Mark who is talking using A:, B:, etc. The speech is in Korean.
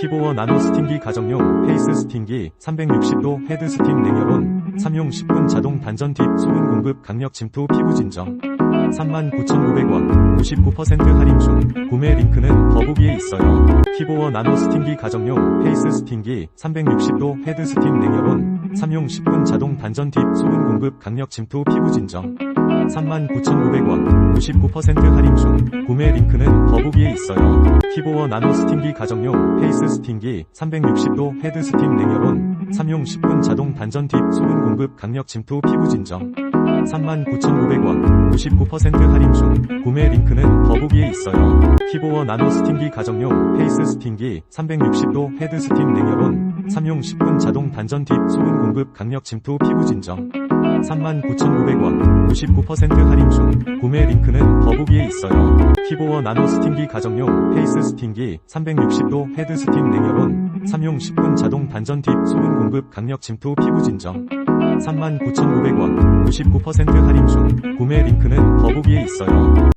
A: 키보어 나노 스팀기 가정용 페이스 스팀기 360도 헤드 스팀 냉열온 3용 10분 자동 단전 딥 소분 공급 강력 침투 피부 진정. 39,900원 99% 할인 중. 구매 링크는 더보기에 있어요. 키보어 나노 스팀기 가정용 페이스 스팀기 360도 헤드 스팀 냉열온 3용 10분 자동 단전 딥 소분 공급 강력 침투 피부 진정. 39,900원 99% 할인 중 구매 링크는 더보기에 있어요. 키보어 나노 스팀기 가정용 페이스 스팀기 360도 헤드 스팀 냉열온 3용 10분 자동 단전 딥 소분 공급 강력 침투 피부 진정 39,900원 99% 할인 중 구매 링크는 더보기에 있어요. 키보어 나노 스팀기 가정용 페이스 스팀기 360도 헤드 스팀 냉열온 3용 10분 자동 단전 딥 소분 공급 강력 침투 피부 진정 39,900원 99% 할인 중 구매 링크는 더보기에 있어요. 키보어 나노 스팀기 가정용 페이스 스팀기 360도 헤드 스팀 냉열온 3용 10분 자동 단전 딥 소분 공급 강력 침투 피부 진정 39,900원 99% 할인 중 구매 링크는 더보기에 있어요.